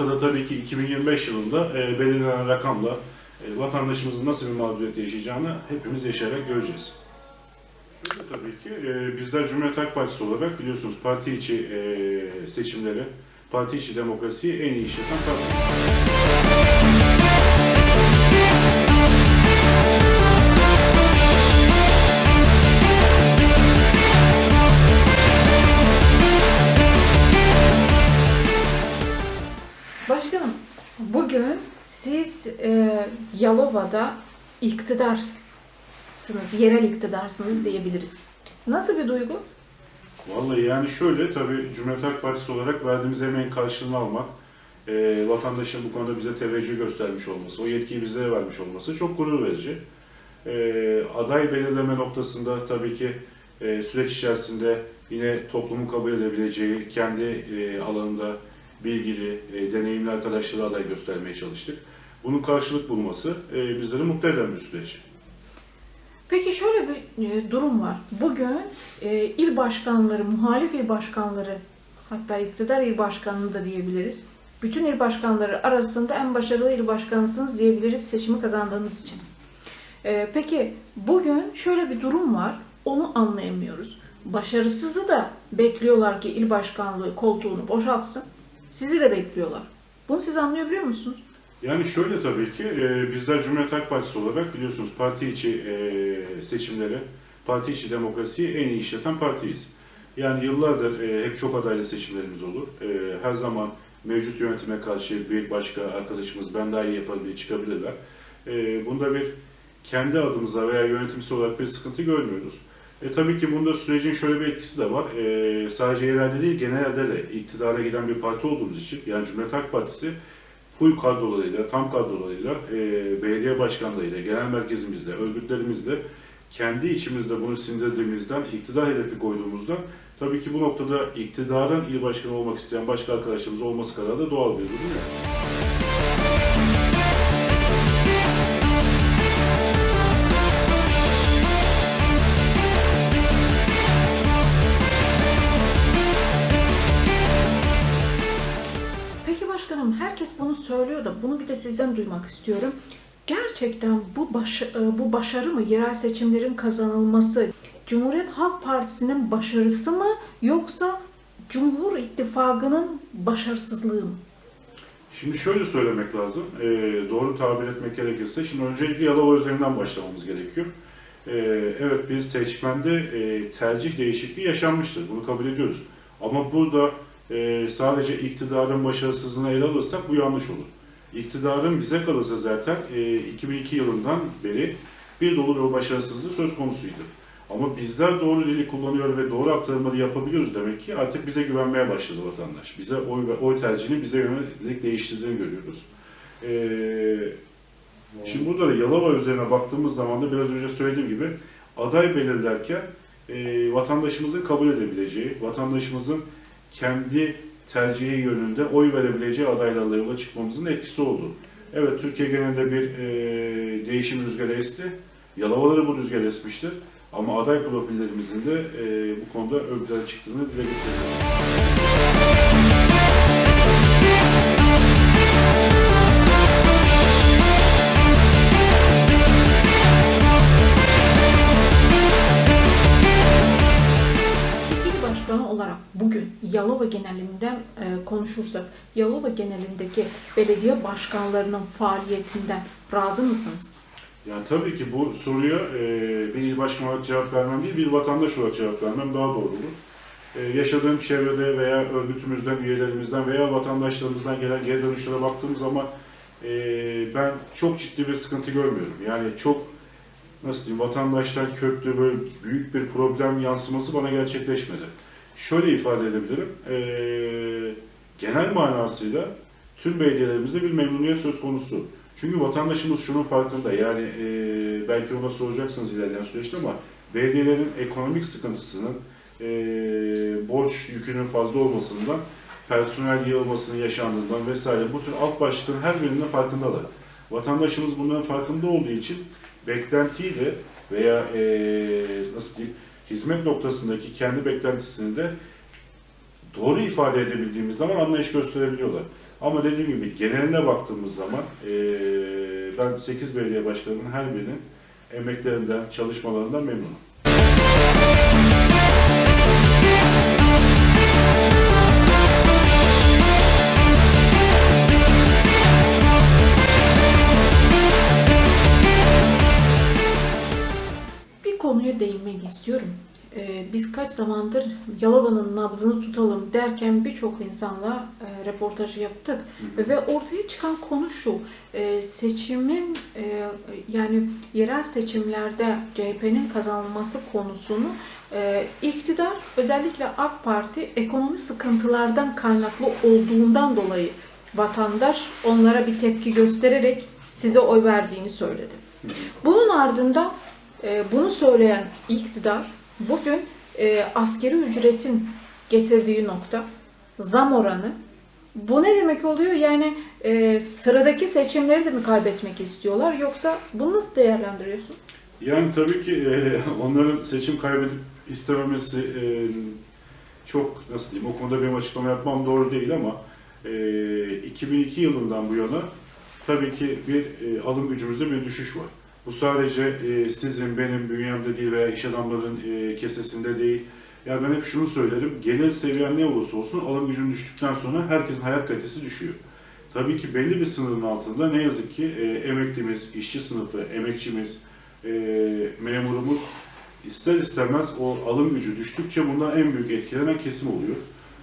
noktada tabii ki 2025 yılında e, belirlenen rakamla e, vatandaşımızın nasıl bir mağduriyet yaşayacağını hepimiz yaşayarak göreceğiz. Şöyle tabii ki e, bizler Cumhuriyet Halk Partisi olarak biliyorsunuz parti içi e, seçimleri, parti içi demokrasiyi en iyi işleten parti. Bugün siz e, Yalova'da iktidarsınız, yerel iktidarsınız diyebiliriz. Nasıl bir duygu? Vallahi yani şöyle tabii Cumhuriyet Halk Partisi olarak verdiğimiz emeğin karşılığını almak, e, vatandaşın bu konuda bize teveccüh göstermiş olması, o yetkiyi bizlere vermiş olması çok gurur verici. E, aday belirleme noktasında tabii ki e, süreç içerisinde yine toplumun kabul edebileceği, kendi e, alanında bilgili, e, deneyimli arkadaşlara aday göstermeye çalıştık. Bunun karşılık bulması e, bizleri mutlu eden bir süreç. Peki şöyle bir e, durum var. Bugün e, il başkanları, muhalif il başkanları, hatta iktidar il başkanı da diyebiliriz. Bütün il başkanları arasında en başarılı il başkanısınız diyebiliriz seçimi kazandığınız için. E, peki bugün şöyle bir durum var. Onu anlayamıyoruz. Başarısızı da bekliyorlar ki il başkanlığı koltuğunu boşaltsın. Sizi de bekliyorlar. Bunu siz anlayabiliyor musunuz? Yani şöyle tabii ki e, bizler Cumhuriyet Halk Partisi olarak biliyorsunuz parti içi e, seçimleri, parti içi demokrasiyi en iyi işleten partiyiz. Yani yıllardır e, hep çok adaylı seçimlerimiz olur. E, her zaman mevcut yönetime karşı bir başka arkadaşımız ben daha iyi diye çıkabilirler. E, bunda bir kendi adımıza veya yönetimsel olarak bir sıkıntı görmüyoruz. E, tabii ki bunda sürecin şöyle bir etkisi de var. E, sadece yerelde değil genelde de iktidara giden bir parti olduğumuz için yani Cumhuriyet Halk Partisi full kadrolarıyla, tam kadrolarıyla, e, belediye başkanlarıyla, genel merkezimizle, örgütlerimizle kendi içimizde bunu sindirdiğimizden, iktidar hedefi koyduğumuzdan tabii ki bu noktada iktidarın il başkanı olmak isteyen başka arkadaşlarımız olması kadar da doğal bir durum yok. Söylüyor da bunu bir de sizden duymak istiyorum. Gerçekten bu baş, e, bu başarı mı yerel seçimlerin kazanılması Cumhuriyet Halk Partisi'nin başarısı mı yoksa Cumhur İttifakı'nın başarısızlığı mı? Şimdi şöyle söylemek lazım, e, doğru tabir etmek gerekirse, şimdi öncelikle Yalova üzerinden başlamamız gerekiyor. E, evet bir seçmende e, tercih değişikliği yaşanmıştır, bunu kabul ediyoruz. Ama burada e, sadece iktidarın başarısızlığına ele alırsak bu yanlış olur. İktidarın bize kalırsa zaten e, 2002 yılından beri bir dolu bir başarısızlığı söz konusuydu. Ama bizler doğru dili kullanıyor ve doğru aktarımları yapabiliyoruz demek ki artık bize güvenmeye başladı vatandaş. Bize oy ve oy tercihini bize yönelik değiştirdiğini görüyoruz. Ee, şimdi burada da Yalova üzerine baktığımız zaman da biraz önce söylediğim gibi aday belirlerken e, vatandaşımızın kabul edebileceği, vatandaşımızın kendi tercihi yönünde oy verebileceği adaylarla yola çıkmamızın etkisi oldu. Evet Türkiye genelinde bir e, değişim rüzgarı esti. Yalova'da da bu rüzgar esmiştir. Ama aday profillerimizin de e, bu konuda ön plana çıktığını dile getiriyoruz. Olarak bugün Yalova genelinden e, konuşursak Yalova genelindeki belediye başkanlarının faaliyetinden razı mısınız? Yani tabii ki bu soruya e, bir il başkanı olarak cevap vermem değil, bir vatandaş olarak cevap vermem daha doğru olur. E, yaşadığım çevrede veya örgütümüzden, üyelerimizden veya vatandaşlarımızdan gelen geri dönüşlere baktığım zaman ben çok ciddi bir sıkıntı görmüyorum. Yani çok nasıl diyeyim vatandaşlar köklü böyle büyük bir problem yansıması bana gerçekleşmedi. Şöyle ifade edebilirim. E, genel manasıyla tüm belediyelerimizde bir memnuniyet söz konusu. Çünkü vatandaşımız şunun farkında yani e, belki ona soracaksınız ilerleyen süreçte ama belediyelerin ekonomik sıkıntısının e, borç yükünün fazla olmasından personel yığılmasının yaşandığından vesaire bu tür alt başlıkların her birinin farkındalar. Vatandaşımız bunların farkında olduğu için beklentiyle veya e, nasıl diyeyim hizmet noktasındaki kendi beklentisini de doğru ifade edebildiğimiz zaman anlayış gösterebiliyorlar. Ama dediğim gibi geneline baktığımız zaman eee, ben 8 belediye başkanının her birinin emeklerinden, çalışmalarından memnunum. Zamandır Yalova'nın nabzını tutalım derken birçok insanla e, röportaj yaptık. Ve ortaya çıkan konu şu, e, seçimin e, yani yerel seçimlerde CHP'nin kazanılması konusunu e, iktidar özellikle AK Parti ekonomi sıkıntılardan kaynaklı olduğundan dolayı vatandaş onlara bir tepki göstererek size oy verdiğini söyledi. Bunun ardından e, bunu söyleyen iktidar bugün e, askeri ücretin getirdiği nokta zam oranı. Bu ne demek oluyor? Yani e, sıradaki seçimleri de mi kaybetmek istiyorlar yoksa bunu nasıl değerlendiriyorsun? Yani tabii ki e, onların seçim kaybedip istememesi e, çok nasıl diyeyim o konuda benim açıklama yapmam doğru değil ama e, 2002 yılından bu yana tabii ki bir e, alım gücümüzde bir düşüş var. Bu sadece e, sizin, benim bünyemde değil veya iş adamların e, kesesinde değil. Yani ben hep şunu söylerim, gelir seviyen ne olursa olsun alım gücün düştükten sonra herkesin hayat kalitesi düşüyor. Tabii ki belli bir sınırın altında ne yazık ki e, emeklimiz, işçi sınıfı, emekçimiz, e, memurumuz ister istemez o alım gücü düştükçe bundan en büyük etkilenen kesim oluyor.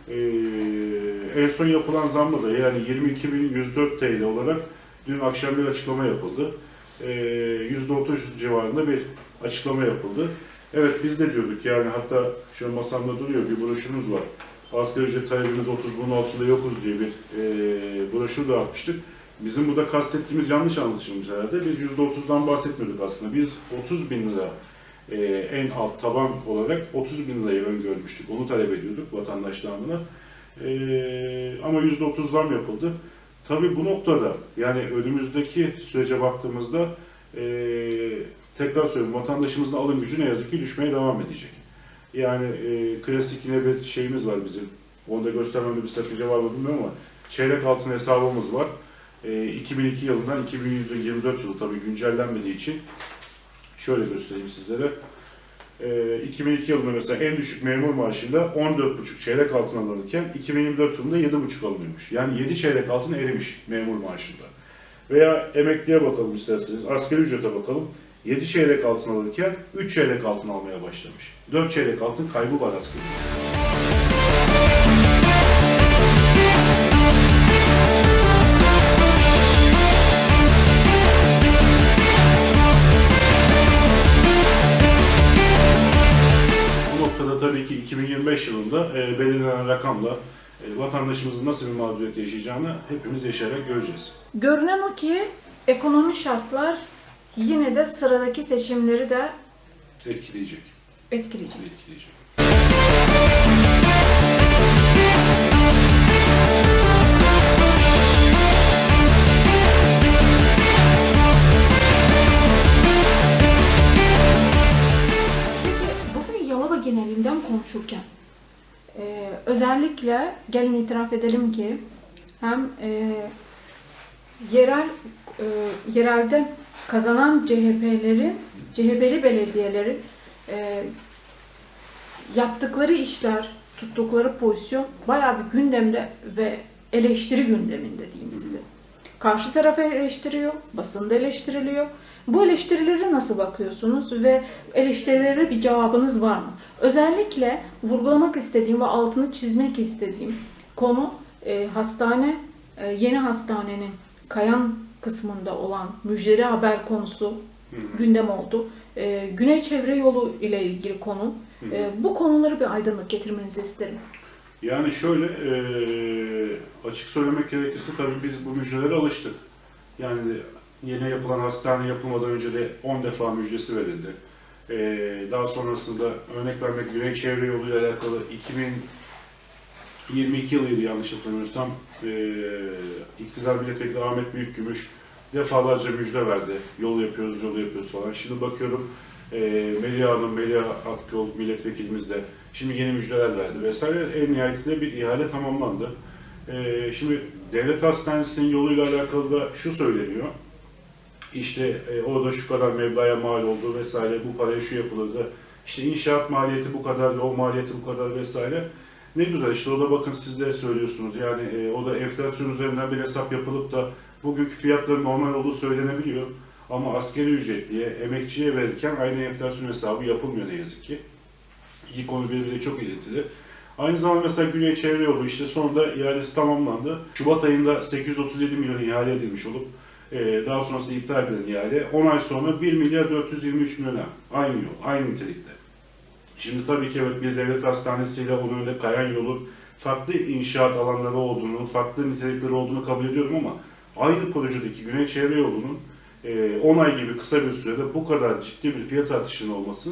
E, en son yapılan zamla da yani 22.104 TL olarak dün akşam bir açıklama yapıldı. E, %30 civarında bir açıklama yapıldı. Evet biz de diyorduk yani hatta şu masamda duruyor bir broşürümüz var. Asgari ücret talebimiz 30 bunun altında yokuz diye bir e, broşür dağıtmıştık. Bizim burada kastettiğimiz yanlış anlaşılmış herhalde. Biz %30'dan bahsetmiyorduk aslında. Biz 30 bin lira e, en alt taban olarak 30 bin lirayı öngörmüştük. Onu talep ediyorduk vatandaşlarına. E, ama %30 zam yapıldı. Tabii bu noktada yani önümüzdeki sürece baktığımızda e, tekrar söylüyorum vatandaşımızın alım gücü ne yazık ki düşmeye devam edecek. Yani e, klasik yine bir şeyimiz var bizim. Onu da göstermemde bir sakınca var mı bilmiyorum ama çeyrek altın hesabımız var. E, 2002 yılından 2024 yılı tabii güncellenmediği için şöyle göstereyim sizlere. E, 2002 yılında mesela en düşük memur maaşında 14,5 çeyrek altın alınırken 2024 yılında 7,5 alınıyormuş. Yani 7 çeyrek altın erimiş memur maaşında. Veya emekliye bakalım isterseniz, asgari ücrete bakalım. 7 çeyrek altın alırken 3 çeyrek altın almaya başlamış. 4 çeyrek altın kaybı var asgari ücrette. 2025 yılında e, belirlenen rakamla e, vatandaşımızın nasıl bir mağduriyet yaşayacağını hepimiz yaşayarak göreceğiz. Görünen o ki ekonomi şartlar yine de sıradaki seçimleri de Etkileyecek, etkileyecek. etkileyecek. Peki bugün Yalova genelinden konuşurken e, özellikle gelin itiraf edelim ki hem e, yerel e, yerelde kazanan CHP'lerin CHP'li belediyelerin e, yaptıkları işler, tuttukları pozisyon bayağı bir gündemde ve eleştiri gündeminde diyeyim size. Karşı tarafı eleştiriyor, basında eleştiriliyor. Bu eleştirilere nasıl bakıyorsunuz ve eleştirilere bir cevabınız var mı? Özellikle vurgulamak istediğim ve altını çizmek istediğim konu e, hastane, e, yeni hastanenin kayan kısmında olan müjdeli haber konusu gündem oldu. E, Güney Çevre Yolu ile ilgili konu. E, bu konuları bir aydınlık getirmenizi isterim. Yani şöyle eee, açık söylemek gerekirse tabii biz bu müjdelere alıştık. Yani yeni yapılan hastane yapılmadan önce de 10 defa müjdesi verildi. Eee, daha sonrasında örnek vermek Güney Çevre Yolu ile alakalı 2022 yılıydı yanlış hatırlamıyorsam eee iktidar milletvekili Ahmet Büyükgümüş defalarca müjde verdi. Yol yapıyoruz, yol yapıyoruz falan. Şimdi bakıyorum eee Melih Hanım, Melih Akyol milletvekilimiz de Şimdi yeni müjdeler verdi vesaire. En nihayetinde bir ihale tamamlandı. Ee, şimdi devlet hastanesinin yoluyla alakalı da şu söyleniyor. İşte e, orada şu kadar meblaya mal oldu vesaire, bu paraya şu yapılırdı. İşte inşaat maliyeti bu kadar, yol maliyeti bu kadar vesaire. Ne güzel işte orada bakın siz de söylüyorsunuz yani e, o da enflasyon üzerinden bir hesap yapılıp da bugünkü fiyatların normal olduğu söylenebiliyor. Ama askeri ücretliye, emekçiye verirken aynı enflasyon hesabı yapılmıyor ne yazık ki. İki konu birbiriyle çok ilintili. Aynı zamanda mesela Güney Çevre Yolu işte sonunda ihalesi tamamlandı. Şubat ayında 837 milyon ihale edilmiş olup e, daha sonrasında iptal edilen ihale 10 ay sonra 1 milyar 423 milyona aynı yol, aynı nitelikte. Şimdi tabii ki evet bir devlet hastanesiyle onun önünde kayan yolun farklı inşaat alanları olduğunu, farklı nitelikleri olduğunu kabul ediyorum ama aynı projedeki Güney Çevre Yolu'nun e, 10 ay gibi kısa bir sürede bu kadar ciddi bir fiyat artışının olması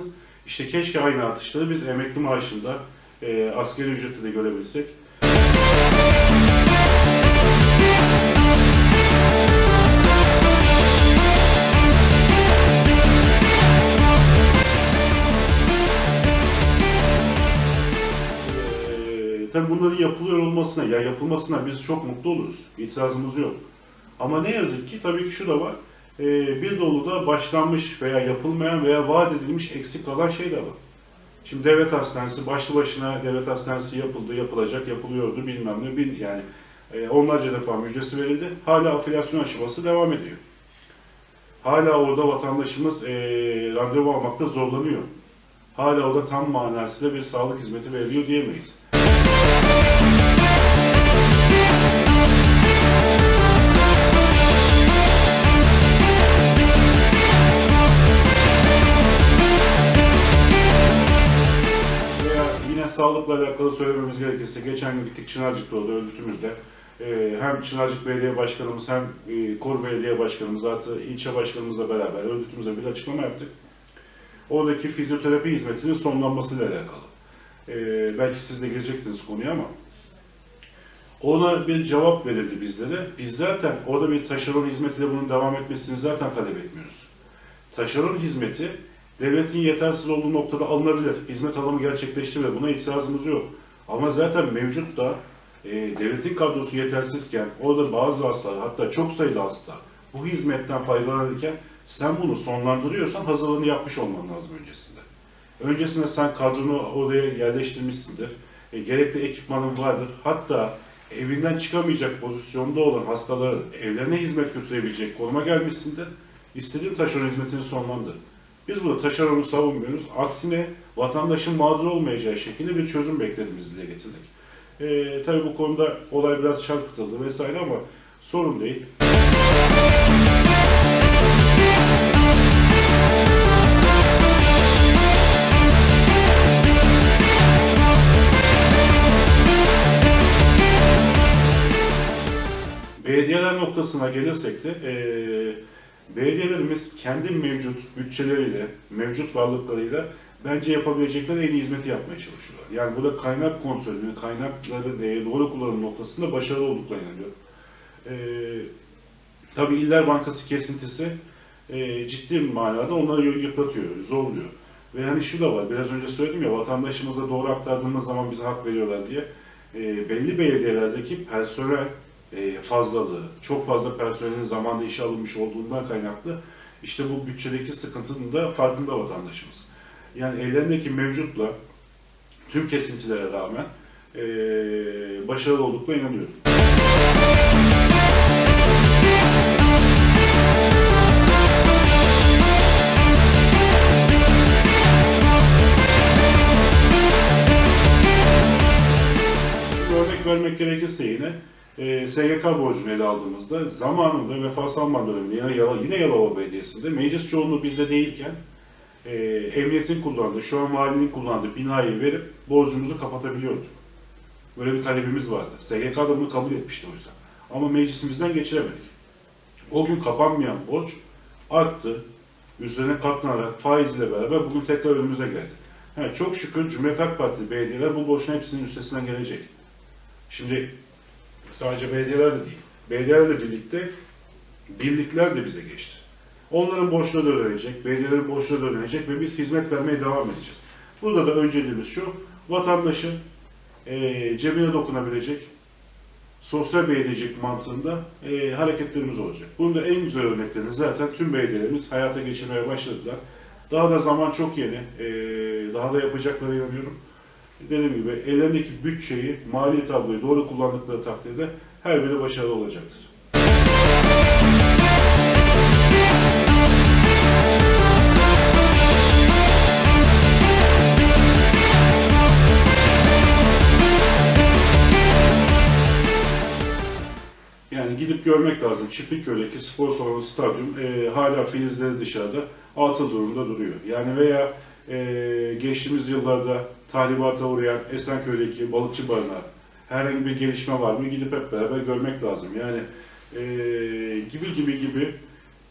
işte keşke aynı artışları biz emekli maaşında e, asgari ücrette de görebilsek. Tabii bunların yapılıyor olmasına, ya yapılmasına biz çok mutlu oluruz. İtirazımız yok. Ama ne yazık ki tabii ki şu da var. Ee, bir dolu da başlanmış veya yapılmayan veya vaat edilmiş eksik kalan şey de var. Şimdi devlet hastanesi başlı başına devlet hastanesi yapıldı, yapılacak, yapılıyordu bilmem ne bil yani e, onlarca defa müjdesi verildi. Hala afiliasyon aşaması devam ediyor. Hala orada vatandaşımız e, randevu almakta zorlanıyor. Hala o da tam manasıyla bir sağlık hizmeti veriliyor diyemeyiz. Sağlıkla alakalı söylememiz gerekirse geçen gün gittik Çınarcık'ta orada örgütümüzde. Ee, hem Çınarcık Belediye Başkanımız hem e, Kor Belediye Başkanımız artı ilçe başkanımızla beraber örgütümüze bir açıklama yaptık. Oradaki fizyoterapi hizmetinin sonlanmasıyla alakalı. Ee, belki siz de girecektiniz konuya ama ona bir cevap verildi bizlere. Biz zaten orada bir taşeron hizmetiyle bunun devam etmesini zaten talep etmiyoruz. Taşeron hizmeti devletin yetersiz olduğu noktada alınabilir. Hizmet alımı gerçekleştirilir. Buna itirazımız yok. Ama zaten mevcut da e, devletin kadrosu yetersizken orada bazı hastalar hatta çok sayıda hasta bu hizmetten faydalanırken sen bunu sonlandırıyorsan hazırlığını yapmış olman lazım öncesinde. Öncesinde sen kadronu oraya yerleştirmişsindir. E, gerekli ekipmanın vardır. Hatta evinden çıkamayacak pozisyonda olan hastaların evlerine hizmet götürebilecek konuma gelmişsindir. İstediğin taşeron hizmetini sonlandır. Biz burada taşeronu savunmuyoruz. Aksine vatandaşın mağdur olmayacağı şekilde bir çözüm beklediğimizi dile getirdik. Ee, tabii bu konuda olay biraz çarpıtıldı vesaire ama sorun değil. Belediyeler noktasına gelirsek de eee belediyelerimiz kendi mevcut bütçeleriyle, mevcut varlıklarıyla bence yapabilecekleri en iyi hizmeti yapmaya çalışıyorlar. Yani burada kaynak kontrolünü, kaynakları e, doğru kullanım noktasında başarılı olduklarına inanıyorum. Eee tabii İller Bankası kesintisi eee, ciddi bir manada onları yıpratıyor, zorluyor. Ve hani şu da var, biraz önce söyledim ya vatandaşımıza doğru aktardığımız zaman bize hak veriyorlar diye. Eee, belli belediyelerdeki personel e, fazlalığı, çok fazla personelin zamanında işe alınmış olduğundan kaynaklı işte bu bütçedeki sıkıntının da farkında vatandaşımız. Yani ellerindeki mevcutla tüm kesintilere rağmen e, başarılı olduklarına inanıyorum. Örnek vermek gerekirse yine e, SGK borcunu ele aldığımızda zamanında Vefa Salman döneminde yine, Yala, yine Yalova Belediyesi'nde meclis çoğunluğu bizde değilken e, emniyetin kullandığı, şu an valinin kullandığı binayı verip borcumuzu kapatabiliyorduk. Böyle bir talebimiz vardı. SGK da bunu kabul etmişti oysa. Ama meclisimizden geçiremedik. O gün kapanmayan borç arttı. Üzerine katlanarak faizle beraber bugün tekrar önümüze geldi. Ha, çok şükür Cumhuriyet Halk Partili belediyeler bu borçun hepsinin üstesinden gelecek. Şimdi sadece belediyeler de değil. Belediyelerle birlikte birlikler de bize geçti. Onların borçları ödenecek, belediyelerin borçları ödenecek ve biz hizmet vermeye devam edeceğiz. Burada da önceliğimiz şu, vatandaşın e, cebine dokunabilecek, sosyal belediyecilik mantığında e, hareketlerimiz olacak. Bunun da en güzel örneklerini zaten tüm belediyelerimiz hayata geçirmeye başladılar. Daha da zaman çok yeni, e, daha da yapacakları inanıyorum. Dediğim gibi ellerindeki bütçeyi, mali tabloyu doğru kullandıkları takdirde her biri başarılı olacaktır. Yani gidip görmek lazım. Çiftlikköy'deki spor salonu stadyum e, hala filizleri dışarıda atıl durumda duruyor. Yani veya e, geçtiğimiz yıllarda tahribata uğrayan Esenköy'deki balıkçı barınağı herhangi bir gelişme var mı gidip hep beraber görmek lazım. Yani e, gibi gibi gibi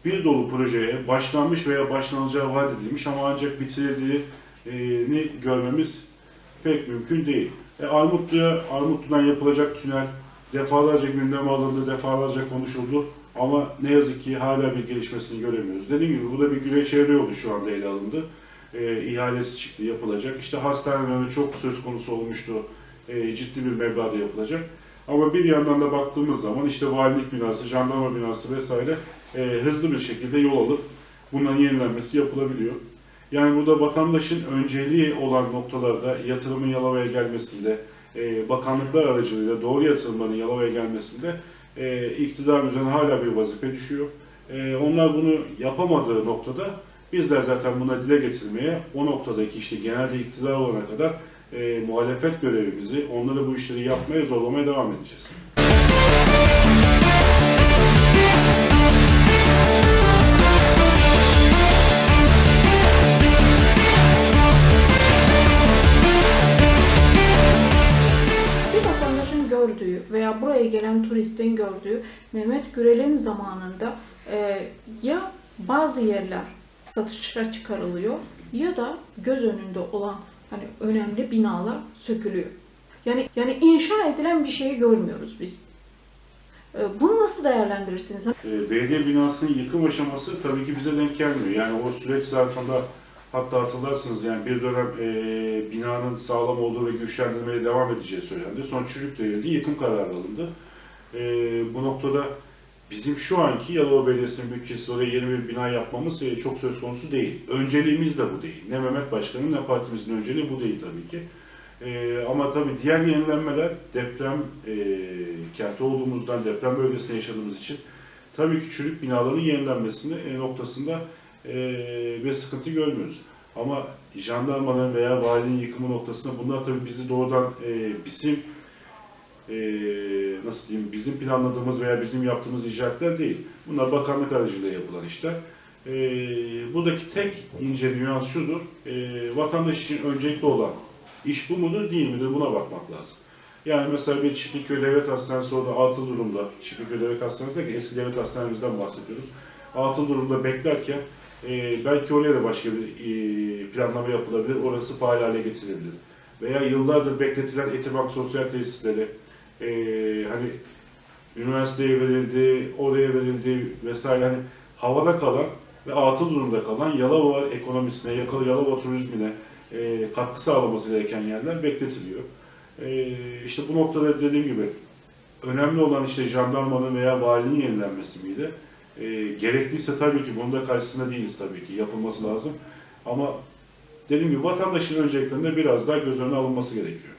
bir dolu projeye başlanmış veya başlanılacağı vaat edilmiş ama ancak bitirildiğini görmemiz pek mümkün değil. E, Armutlu'ya, Armutlu'dan yapılacak tünel defalarca gündeme alındı, defalarca konuşuldu ama ne yazık ki hala bir gelişmesini göremiyoruz. Dediğim gibi bu da bir güney çevre yolu şu anda ele alındı. E, ihalesi çıktı, yapılacak. İşte hastanelerin çok söz konusu olmuştu. E, ciddi bir meblağda yapılacak. Ama bir yandan da baktığımız zaman işte valilik binası, jandarma binası vesaire e, hızlı bir şekilde yol alıp bunların yenilenmesi yapılabiliyor. Yani burada vatandaşın önceliği olan noktalarda yatırımın Yalova'ya gelmesinde, e, bakanlıklar aracılığıyla doğru yatırımların Yalova'ya gelmesinde e, iktidarın üzerine hala bir vazife düşüyor. E, onlar bunu yapamadığı noktada bizler zaten buna dile getirmeye o noktadaki işte genelde iktidar olana kadar e, muhalefet görevimizi onları bu işleri yapmaya zorlamaya devam edeceğiz. Gördüğü veya buraya gelen turistin gördüğü Mehmet Gürel'in zamanında e, ya bazı yerler satışa çıkarılıyor ya da göz önünde olan hani önemli binalar sökülüyor. Yani yani inşa edilen bir şeyi görmüyoruz biz. E, bunu nasıl değerlendirirsiniz? E, belediye binasının yıkım aşaması tabii ki bize denk gelmiyor. Yani o süreç zarfında hatta hatırlarsınız yani bir dönem e, binanın sağlam olduğu ve güçlendirmeye devam edeceği söylendi. Sonra çürük verildi, yıkım kararı alındı. E, bu noktada bizim şu anki Yalova Belediyesi'nin bütçesi oraya yeni bir bina yapmamız çok söz konusu değil. Önceliğimiz de bu değil. Ne Mehmet Başkan'ın ne partimizin önceliği bu değil tabii ki. Ee, ama tabii diğer yenilenmeler deprem e, kenti olduğumuzdan, deprem bölgesinde yaşadığımız için tabii ki çürük binaların yenilenmesini e, noktasında e, bir sıkıntı görmüyoruz. Ama jandarmanın veya valinin yıkımı noktasında bunlar tabii bizi doğrudan e, bizim e, nasıl diyeyim bizim planladığımız veya bizim yaptığımız icraatlar değil. Bunlar bakanlık aracılığıyla yapılan işler. E, buradaki tek ince nüans şudur. E, vatandaş için öncelikli olan İş bu mudur değil midir buna bakmak lazım. Yani mesela bir Çiftlikköy Devlet Hastanesi orada atıl durumda, Çiftlikköy Devlet Hastanesi ki eski devlet hastanemizden bahsediyorum. Atıl durumda beklerken e, belki oraya da başka bir e, planlama yapılabilir, orası faal hale getirilebilir. Veya yıllardır bekletilen Etibank sosyal tesisleri, e, hani üniversiteye verildi, oraya verildi vesaire hani havada kalan ve atıl durumda kalan Yalova ekonomisine, Yakalı Yalova turizmine, e, katkı sağlaması gereken yerler bekletiliyor. E, işte bu noktada dediğim gibi önemli olan işte jandarmanın veya valinin yenilenmesi miydi? E, gerekliyse tabii ki bunun da karşısında değiliz tabii ki yapılması lazım. Ama dediğim gibi vatandaşın önceliklerinde biraz daha göz önüne alınması gerekiyor.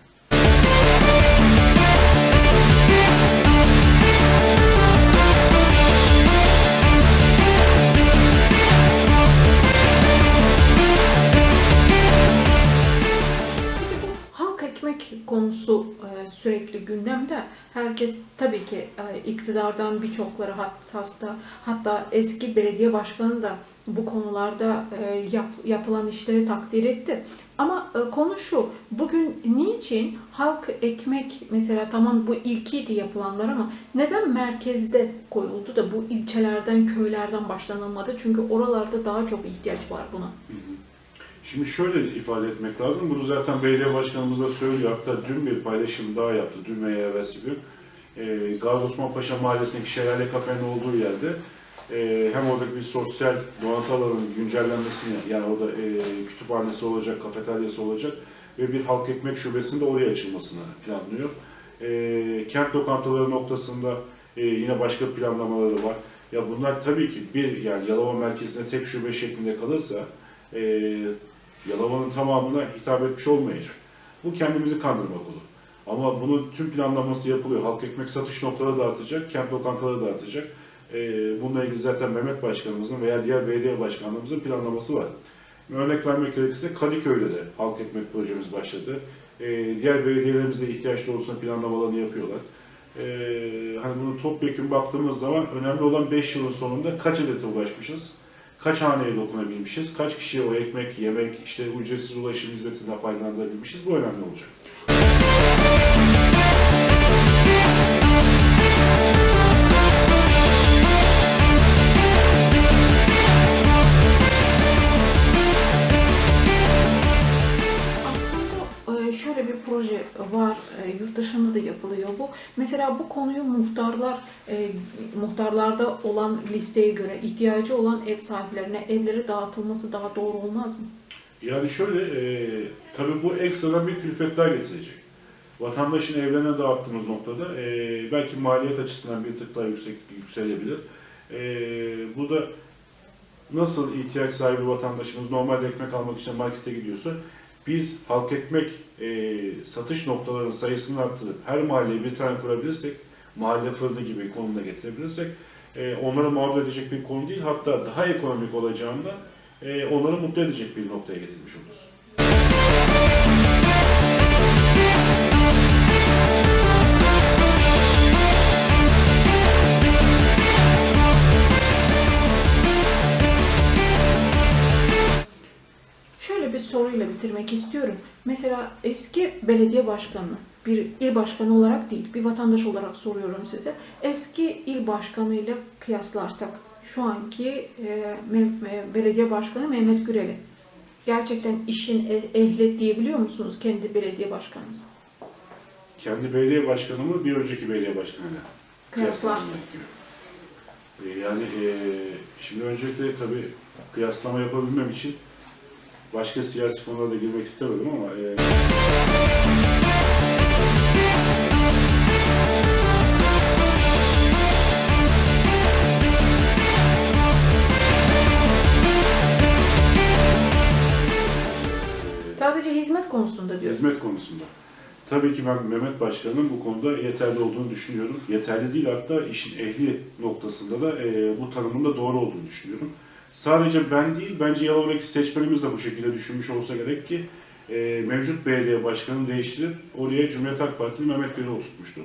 Konusu e, sürekli gündemde. Herkes tabii ki e, iktidardan birçokları hasta, hatta eski belediye başkanı da bu konularda e, yap- yapılan işleri takdir etti. Ama konu şu, bugün niçin halk ekmek mesela tamam bu ilkiydi yapılanlar ama neden merkezde koyuldu da bu ilçelerden, köylerden başlanılmadı? Çünkü oralarda daha çok ihtiyaç var buna. Şimdi şöyle ifade etmek lazım. Bunu zaten belediye başkanımız da söylüyor. Hatta dün bir paylaşım daha yaptı. Dün veya evvelsi gün. E, Gazi Osman Paşa Mahallesi'ndeki Şelale Kafe'nin olduğu yerde e, hem oradaki bir sosyal donatı alanının güncellenmesini yani orada e, kütüphanesi olacak, kafeteryası olacak ve bir halk ekmek şubesinin de oraya açılmasını planlıyor. E, kent lokantaları noktasında e, yine başka planlamaları var. Ya bunlar tabii ki bir yani Yalova merkezine tek şube şeklinde kalırsa e, Yalova'nın tamamına hitap etmiş olmayacak. Bu kendimizi kandırmak olur. Ama bunun tüm planlaması yapılıyor. Halk ekmek satış noktaları dağıtacak, kent lokantaları dağıtacak. E, bununla ilgili zaten Mehmet Başkanımızın veya diğer belediye başkanlarımızın planlaması var. Örnek vermek gerekirse Kadıköy'de de halk ekmek projemiz başladı. E, diğer belediyelerimiz de ihtiyaç doğrultusunda planlamalarını yapıyorlar. E, hani bunu topyekun baktığımız zaman önemli olan 5 yılın sonunda kaç hedete ulaşmışız? Kaç haneye dokunabilmişiz? Kaç kişiye o ekmek, yemek, işte ücretsiz ulaşım hizmetinden faydalanabilmişiz? Bu önemli olacak. Yurt dışında da yapılıyor bu. Mesela bu konuyu muhtarlar, e, muhtarlarda olan listeye göre ihtiyacı olan ev sahiplerine evleri dağıtılması daha doğru olmaz mı? Yani şöyle, e, tabii bu ekstradan bir külfet daha getirecek. Vatandaşın evlerine dağıttığımız noktada e, belki maliyet açısından bir tık daha yüksek, yükselebilir. E, bu da nasıl ihtiyaç sahibi vatandaşımız normalde ekmek almak için markete gidiyorsa biz halk ekmek e, satış noktalarının sayısını arttırıp her mahalleye bir tane kurabilirsek, mahalle fırını gibi konumuna getirebilirsek e, onları mağdur edecek bir konu değil, hatta daha ekonomik olacağında e, onları mutlu edecek bir noktaya getirmiş oluruz. Bitirmek istiyorum. Mesela eski belediye başkanı, bir il başkanı olarak değil, bir vatandaş olarak soruyorum size. Eski il başkanı ile kıyaslarsak şu anki e, e, belediye başkanı Mehmet Gürel'i gerçekten işin e- ehli diyebiliyor musunuz kendi belediye başkanınız? Kendi belediye başkanımı bir önceki belediye başkanıyla Kıyaslarsak. E, yani e, şimdi öncelikle tabii kıyaslama yapabilmem için başka siyasi konulara da girmek istemedim ama e, Sadece hizmet konusunda diyorum. hizmet konusunda. Tabii ki ben Mehmet Başkan'ın bu konuda yeterli olduğunu düşünüyorum. Yeterli değil hatta işin ehli noktasında da e, bu tanımın da doğru olduğunu düşünüyorum. Sadece ben değil, bence Yalova'daki seçmenimiz de bu şekilde düşünmüş olsa gerek ki e, mevcut belediye başkanını değiştirip oraya Cumhuriyet Halk Partili Mehmet Göl'ü oturtmuştur.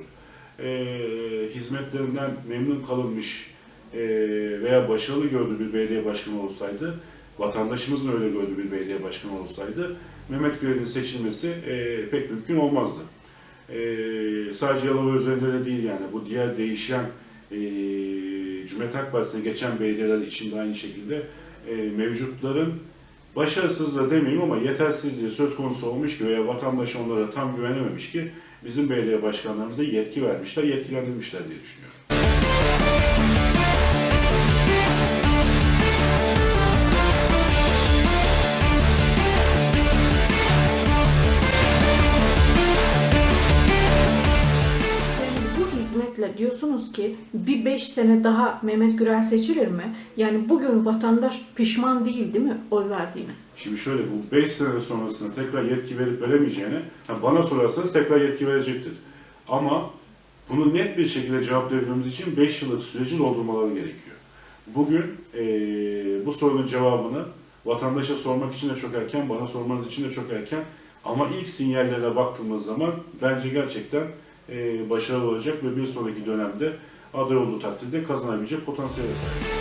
E, hizmetlerinden memnun kalınmış e, veya başarılı gördüğü bir belediye başkanı olsaydı, vatandaşımızın öyle gördüğü bir belediye başkanı olsaydı, Mehmet Gürel'in seçilmesi e, pek mümkün olmazdı. E, sadece Yalova üzerinde de değil yani bu diğer değişen e, Cumhuriyet Halk Partisi'ne geçen belediyeler için de aynı şekilde e, mevcutların başarısızlığı demeyeyim ama yetersizliği söz konusu olmuş ki veya vatandaş onlara tam güvenememiş ki bizim belediye başkanlarımıza yetki vermişler, yetkilendirmişler diye düşünüyorum. Diyorsunuz ki bir beş sene daha Mehmet Gürel seçilir mi? Yani bugün vatandaş pişman değil değil mi oy verdiğine? Şimdi şöyle bu 5 sene sonrasında tekrar yetki verip veremeyeceğine ha, bana sorarsanız tekrar yetki verecektir. Ama bunu net bir şekilde cevaplayabilmemiz için 5 yıllık süreci doldurmaları gerekiyor. Bugün eee, bu sorunun cevabını vatandaşa sormak için de çok erken, bana sormanız için de çok erken. Ama ilk sinyallerine baktığımız zaman bence gerçekten eee, başarılı olacak ve bir sonraki dönemde aday olduğu takdirde kazanabilecek potansiyele sahip.